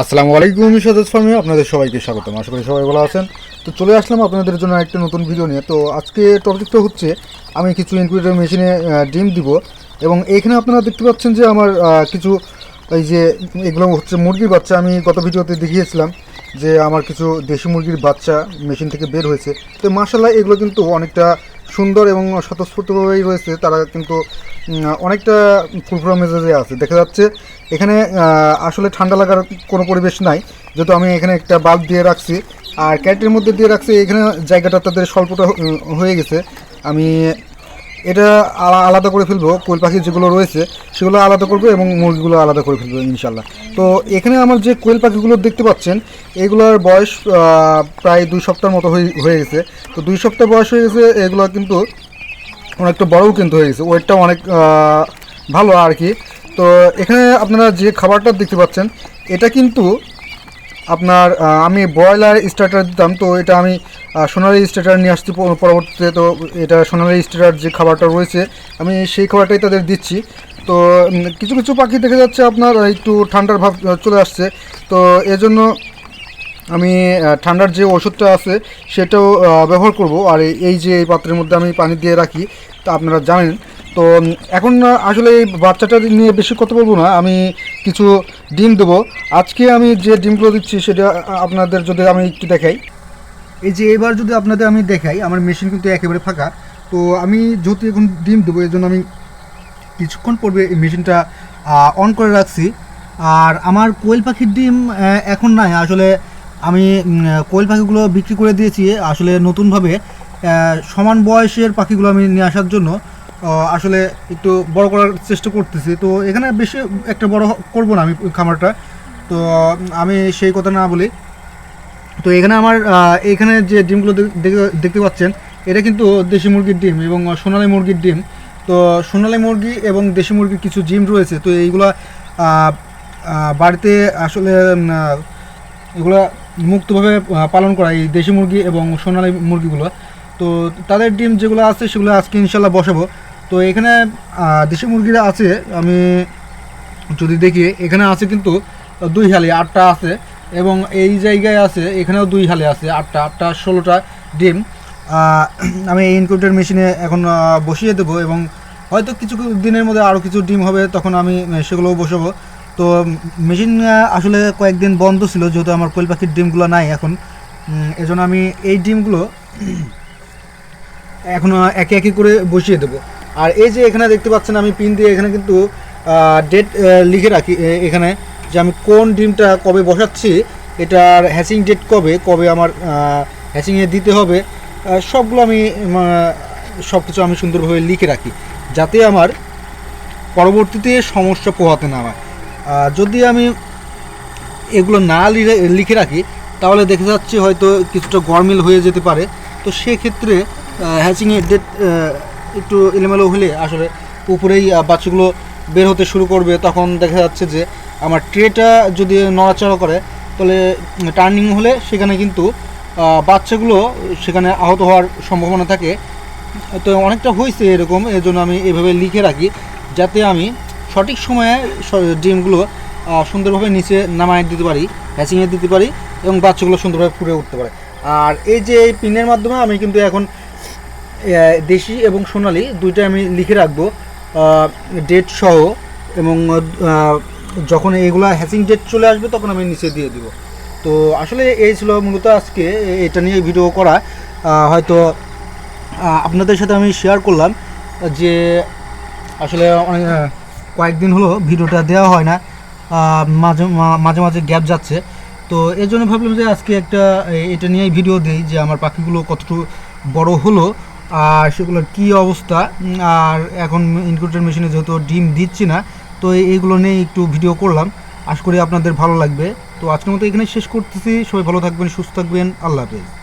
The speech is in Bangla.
আসসালামু আলাইকুম সাজাজ ফার্মে, আপনাদের সবাইকে স্বাগতম। আশা করি সবাই ভালো আছেন। তো চলে আসলাম আপনাদের জন্য একটা নতুন ভিডিও নিয়ে। তো আজকে টপিকটা হচ্ছে, আমি কিছু ইনকিউবেটর মেশিনে ডিম দিব। এবং এখানে আপনারা দেখতে পাচ্ছেন যে আমার কিছু এই যে এগুলো হচ্ছে মুরগির বাচ্চা, আমি গত ভিডিওতে দেখিয়েছিলাম যে আমার কিছু দেশি মুরগির বাচ্চা মেশিন থেকে বের হয়েছে। তো মাসাল্লাহ এগুলো কিন্তু অনেকটা সুন্দর এবং স্বতঃস্ফূর্তভাবেই রয়েছে। তারা কিন্তু অনেকটা ফুলফুরা মেজাজে আছে। দেখা যাচ্ছে এখানে আসলে ঠান্ডা লাগার কোনো পরিবেশ নাই। যেহেতু আমি এখানে একটা বাল্ব দিয়ে রাখছি, আর ক্যাটের মধ্যে দিয়ে রাখছি, এখানে জায়গাটা তাদের স্বল্পটা হয়ে গেছে। আমি এটা আলা- আলাদা করে ফেলব, কোয়েল পাখি যেগুলো রয়েছে, সেগুলো আলাদা করব এবং মুরগিগুলো আলাদা করে ফেলব ইনশাল্লাহ তো এখানে আমার যে কোয়েল পাখিগুলো দেখতে পাচ্ছেন, এগুলোর বয়স প্রায় দুই সপ্তাহ মতো হয়ে গেছে। তো দুই সপ্তাহ বয়স হয়ে গেছে, এগুলো কিন্তু অনেকটা বড়ও কিন্তু হয়ে গেছে ওয়েটটা অনেক ভালো আর কি। তো এখানে আপনারা যে খাবারটা দেখতে পাচ্ছেন, এটা কিন্তু আপনার আমি ব্রয়লার স্টার্টার দিতাম, তো এটা আমি সোনালি স্টার্টার নিয়ে আসছি পরবর্তীতে, তো এটা সোনালি স্টার্টার যে খাবারটা রয়েছে, আমি সেই খাবারটাই তাদের দিচ্ছি। তো কিছু কিছু পাখি দেখা যাচ্ছে আপনার একটু ঠান্ডার ভাব চলে আসছে। তো এজন্য আমি ঠান্ডার যে ওষুধটা আছে, সেটাও ব্যবহার করব। আর এই যে এই পাত্রের মধ্যে আমি পানি দিয়ে রাখি, তা আপনারা জানেন। তো এখন আসলে এই বাচ্চাটা নিয়ে বেশি কথা বলব না, আমি কিছু ডিম দেবো। আজকে আমি যে ডিমগুলো দিচ্ছি, সেটা আপনাদের যদি আমি একটু দেখাই। এই যে এবার যদি আপনাদের আমি দেখাই, আমার মেশিন কিন্তু একেবারে ফাঁকা। তো আমি যেহেতু এখন ডিম দেবো, এই জন্য আমি কিছুক্ষণ পূর্বে এই মেশিনটা অন করে রাখছি। আর আমার কোয়েল পাখির ডিম এখন নাই। আসলে আমি কোয়েল পাখিগুলো বিক্রি করে দিয়েছি, আসলে নতুনভাবে সমান বয়সের পাখিগুলো আমি নিয়ে আসার জন্য। আসলে একটু বড় করার চেষ্টা করতেছি। তো এখানে বেশি একটা বড় করব না আমি খামারটা। তো আমি সেই কথা না বলি। তো এখানে আমার এখানে যে ডিমগুলো দেখ- দেখতে- পাচ্ছেন, এটা কিন্তু দেশি মুরগির ডিম এবং সোনালী মুরগির ডিম। তো সোনালী মুরগি এবং দেশি মুরগির কিছু ডিম রয়েছে। তো এইগুলো বাড়িতে আসলে এগুলো মুক্তভাবে পালন করা এই দেশি মুরগি এবং সোনালী মুরগিগুলো। তো তাদের ডিম যেগুলো আছে সেগুলো আজকে ইনশাল্লাহ বসাবো। তো এখানে দেশি মুরগিরা আছে, আমি যদি দেখি, এখানে আছে কিন্তু দুই হালি, আটটা আছে, এবং এই জায়গায় আছে, এখানেও দুই হালি আছে, আটটা আটটা ষোলোটা ডিম। আমি এই ইনকিউবেটর মেশিনে এখন বসিয়ে দেবো, এবং হয়তো কিছু দিনের মধ্যে আরও কিছু ডিম হবে, তখন আমি সেগুলোও বসাবো। তো মেশিন আসলে কয়েকদিন বন্ধ ছিল, যেহেতু আমার কোয়েল পাখির ডিমগুলো নাই এখন। এজন্য আমি এই ডিমগুলো, এখন একে একে করে বসিয়ে দেবো। আর এই যে এখানে দেখতে পাচ্ছেন আমি পিন দিয়ে এখানে কিন্তু ডেট লিখে রাখি এখানে যে আমি কোন ডিমটা কবে বসাচ্ছি, এটার হ্যাচিং ডেট কবে কবে আমার হ্যাচিংয়ে দিতে হবে সবগুলো আমি সব কিছু আমি সুন্দরভাবে লিখে রাখি, যাতে আমার পরবর্তীতে সমস্যা পোহাতে না হয়। যদি আমি এগুলো না লিখে রাখি, তাহলে দেখে যাচ্ছে হয়তো কিছুটা গরমিল হয়ে যেতে পারে। তো সেক্ষেত্রে হ্যাচিংয়ের ডেট একটু এলোমেলো হলে আসলে উপরেই বাচ্চাগুলো বের হতে শুরু করবে, তখন দেখা যাচ্ছে যে আমার ট্রেটা যদি নড়াচড়া করে, তাহলে টার্নিং হলে সেখানে কিন্তু বাচ্চাগুলো সেখানে আহত হওয়ার সম্ভাবনা থাকে। তো অনেকটা হয়েছে এরকম এর জন্য আমি এভাবে লিখে রাখি, যাতে আমি সঠিক সময়ে ডিমগুলো সুন্দরভাবে নিচে নামায় দিতে পারি হ্যাচিংয়ে দিতে পারি এবং বাচ্চাগুলো সুন্দরভাবে ফুটে উঠতে পারে। আর এই যে এই পিনের মাধ্যমে আমি কিন্তু এখন দেশি এবং সোনালি দুইটা আমি লিখে রাখব। ডেট সহ এবং যখন এগুলা হ্যাচিং ডেট চলে আসবে তখন আমি নিচে দিয়ে দিব। তো আসলে এই ছিল মূলত আজকে এটা নিয়ে ভিডিও করা। হয়তো আপনাদের সাথে আমি শেয়ার করলাম যে আসলে অনেক কয়েকদিন হলো ভিডিওটা দেওয়া হয় না। মাঝে মাঝে মাঝে গ্যাপ যাচ্ছে। তো এর জন্য ভাবলাম যে আজকে একটা এটা নিয়েই ভিডিও দিই যে আমার পাখিগুলো কতটুকু বড় হলো। আর সেগুলোর কী অবস্থা? আর এখন ইনকিউবেটর মেশিনে যেহেতু ডিম দিচ্ছি না, তো এইগুলো নিয়ে একটু ভিডিও করলাম। আশা করি আপনাদের ভালো লাগবে। তো আজকের মতো এখানে শেষ করতেছি। সবাই ভালো থাকবেন, সুস্থ থাকবেন। আল্লাহ হাফেজ।